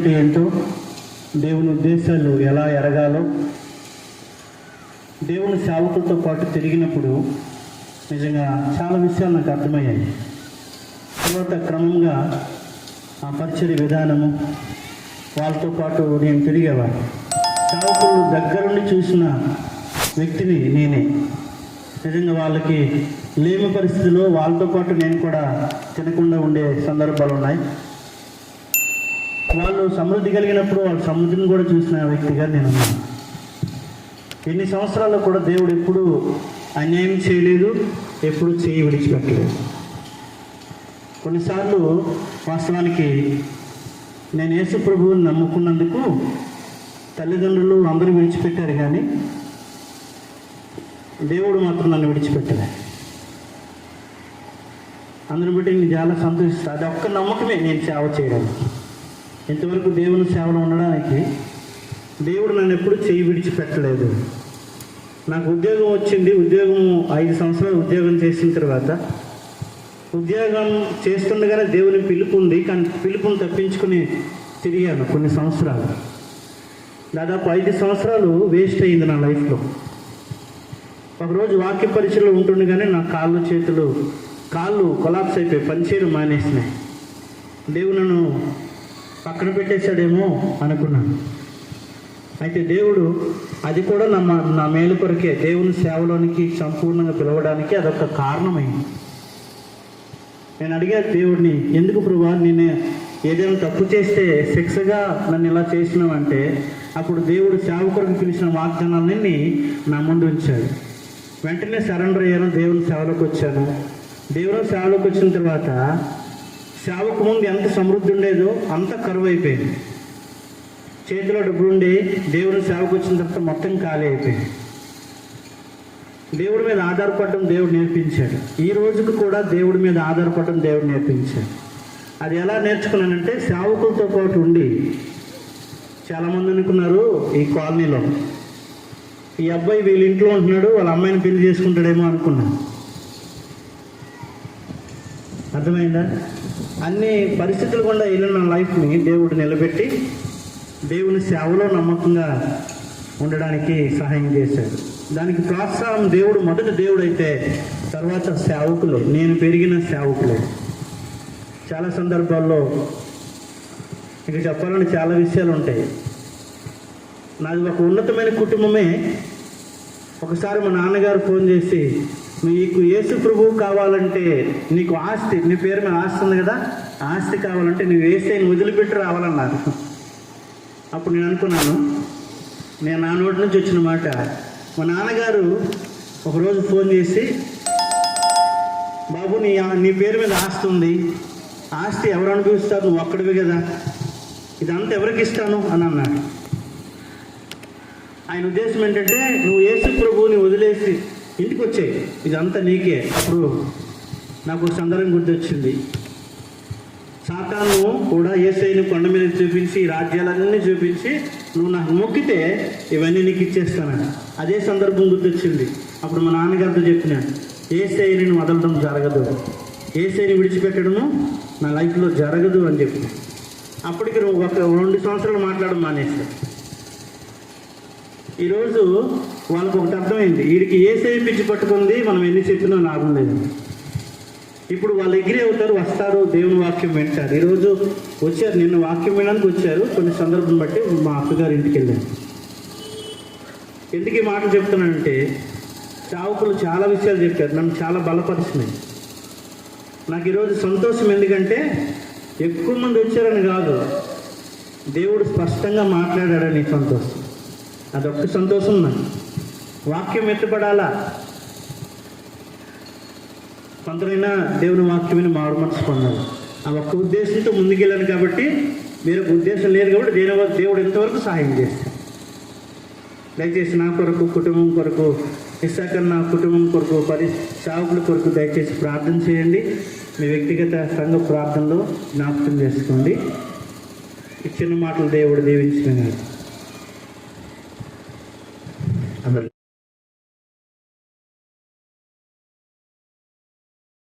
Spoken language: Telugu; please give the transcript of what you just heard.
ఏంటో దేవుని ఉద్దేశాలు ఎలా ఎరగాలో దేవుని సేవకులతో పాటు తిరిగినప్పుడు నిజంగా చాలా విషయాలు నాకు అర్థమయ్యాయి. తర్వాత క్రమంగా ఆ పరిచయ విధానము వాళ్ళతో పాటు నేను తిరిగేవాడు సేవకులు దగ్గరుండి చూసిన వ్యక్తిని నేనే. నిజంగా వాళ్ళకి లేని పరిస్థితిలో వాళ్ళతో పాటు నేను కూడా తినకుండా ఉండే సందర్భాలు ఉన్నాయి. వాళ్ళు సమృద్ధి కలిగినప్పుడు వాళ్ళ సమృద్ధిని కూడా చూసిన వ్యక్తిగా నేను ఎన్ని సంవత్సరాల్లో కూడా దేవుడు ఎప్పుడు అన్యాయం చేయలేదు ఎప్పుడు చేయి విడిచిపెట్టలేదు. కొన్నిసార్లు వాస్తవానికి నేను యేసు ప్రభువుని నమ్ముకున్నందుకు తల్లిదండ్రులు అందరూ విడిచిపెట్టారు కానీ దేవుడు మాత్రం నన్ను విడిచిపెట్టలే అందుని బట్టి నేను చాలా సంతోషిస్తాను అది ఒక్క నమ్మకమే నేను సేవ చేయడానికి. ఇంతవరకు దేవుని సేవలో ఉండడానికి దేవుడు నన్ను ఎప్పుడు చేయి విడిచిపెట్టలేదు నాకు ఉద్యోగం వచ్చింది ఉద్యోగం ఐదు సంవత్సరాలు ఉద్యోగం చేసిన తర్వాత ఉద్యోగం చేస్తుండగానే దేవుని పిలుపు ఉంది కానీ పిలుపుని తప్పించుకుని తిరిగాను కొన్ని సంవత్సరాలు. దాదాపు ఐదు సంవత్సరాలు వేస్ట్ అయింది నా లైఫ్లో. ఒకరోజు వాక్య పరీక్షలో ఉంటుండగానే నా కాళ్ళు చేతులు కాళ్ళు కొలాప్స్ అయిపోయి పనిచేయడం మానేసినాయి. దేవుడు నన్ను పక్కన పెట్టేశాడేమో అనుకున్నాను. అయితే దేవుడు అది కూడా నా నా మేలు కొరకే దేవుని సేవలోనికి సంపూర్ణంగా పిలవడానికి అదొక కారణమైంది. నేను అడిగా దేవుడిని ఎందుకు ప్రభా నేను ఏదైనా తప్పు చేస్తే శిక్షగా నన్ను ఇలా చేసినావంటే అప్పుడు దేవుడు సేవకుడికి పిలిచిన వాగ్దానాలన్నీ నా ముందు ఉంచాడు. వెంటనే సరెండర్ అయ్యాను దేవుని సేవలోకి వచ్చాను. దేవుని సేవలోకి వచ్చిన తర్వాత సేవకు ముందు ఎంత సమృద్ధి ఉండేదో అంత కరువు అయిపోయింది చేతిలో డబ్బులు ఉండి దేవుని సేవకు వచ్చిన తర్వాత మొత్తం ఖాళీ అయిపోయింది. దేవుడి మీద ఆధారపడడం దేవుడు నేర్పించాడు. ఈ రోజుకు కూడా దేవుడి మీద ఆధారపడడం దేవుడు నేర్పించాడు. అది ఎలా నేర్చుకున్నానంటే సేవకులతో పాటు ఉండి చాలామంది అనుకున్నారు ఈ కాలనీలో. ఈ అబ్బాయి వీళ్ళ ఇంట్లో ఉంటున్నాడు వాళ్ళ అమ్మాయిని పెళ్ళి చేసుకుంటాడేమో అనుకున్నాను. అర్థమైందా? అన్ని పరిస్థితులు గుండా వెళ్ళిన నా లైఫ్ని దేవుడు నిలబెట్టి దేవుని సేవలో నమ్మకంగా ఉండడానికి సహాయం చేశాడు. దానికి ప్రోత్సాహం దేవుడు మొదటి దేవుడు అయితే తర్వాత సేవకులు నేను పెరిగిన సేవకులు. చాలా సందర్భాల్లో ఇక చెప్పాలని చాలా విషయాలు ఉంటాయి. నాది ఒక ఉన్నతమైన కుటుంబమే. ఒకసారి మా నాన్నగారు ఫోన్ చేసి నీకు యేసు ప్రభువు కావాలంటే నీకు ఆస్తి నీ పేరు మీద ఆస్తి ఉంది కదా ఆస్తి కావాలంటే నువ్వు వేసేని వదిలిపెట్టి రావాలన్నారు. అప్పుడు నేను అనుకున్నాను నేను నా నోటి నుంచి వచ్చిన మాట మా నాన్నగారు ఒకరోజు ఫోన్ చేసి బాబు నీ నీ పేరు మీద ఆస్తి ఉంది ఆస్తి ఎవరు అనుభవిస్తారు? నువ్వు ఒక్కడివి కదా ఇదంతా ఎవరికి ఇస్తాను? అని అన్నాడు. ఆయన ఉద్దేశం ఏంటంటే నువ్వు యేసు ప్రభువుని వదిలేసి ఇంటికి వచ్చాయి ఇదంతా నీకే. అప్పుడు నాకు సందర్భం గుర్తొచ్చింది. సాతాను కూడా ఏసైని కొండ మీద చూపించి రాజ్యాలన్నీ చూపించి నువ్వు నాకు మొక్కితే ఇవన్నీ నీకు ఇచ్చేస్తానని. అదే సందర్భం గుర్తొచ్చింది. అప్పుడు మా నాన్నగారితో చెప్పినాను ఏసైని వదలడం జరగదు. ఏసైని విడిచిపెట్టడము నా లైఫ్లో జరగదు అని చెప్పిన. అప్పటికి ఒక రెండు సంవత్సరాలు మాట్లాడడం మానేస్తాను ఈరోజు వాళ్ళకు ఒకటి అర్థమైంది. వీడికి ఏ సేవ పిచ్చి పట్టుకుంది మనం ఎన్ని చెప్పినా లాభం లేదు. ఇప్పుడు వాళ్ళు ఎగ్రీ అవుతారు వస్తారు దేవుని వాక్యం వింటారు. ఈరోజు వచ్చారు నిన్న వాక్యం వినడానికి వచ్చారు. కొన్ని సందర్భం బట్టి మా అత్తగారు ఇంటికి వెళ్ళారు. ఎందుకు ఈ మాటలు చెప్తున్నానంటే చావుకులు చాలా విషయాలు చెప్పారు నన్ను చాలా బలపరిచినాయి. నాకు ఈరోజు సంతోషం ఎందుకంటే ఎక్కువ మంది వచ్చారని కాదు దేవుడు స్పష్టంగా మాట్లాడాడని సంతోషం. అదొక్క సంతోషం నాకు వాక్యం ఎత్తుపడాలా కొందరైనా దేవుని వాక్యమైన మారు మనసు పొందాలి. ఆ ఒక్క ఉద్దేశంతో ముందుకెళ్ళాను కాబట్టి మీరు ఉద్దేశం లేదు కాబట్టి దేని దేవుడు ఎంతవరకు సహాయం చేస్తాడు దయచేసి నా కొరకు కుటుంబం కొరకు ఇసాకర్ నా కుటుంబం కొరకు పరి సేవకుల కొరకు దయచేసి ప్రార్థన చేయండి. మీ వ్యక్తిగత సంఘ ప్రార్థనలో జ్ఞాపకం చేసుకోండి. ఇచ్చిన చిన్న మాటలు దేవుడు దీవించిన I'm hammer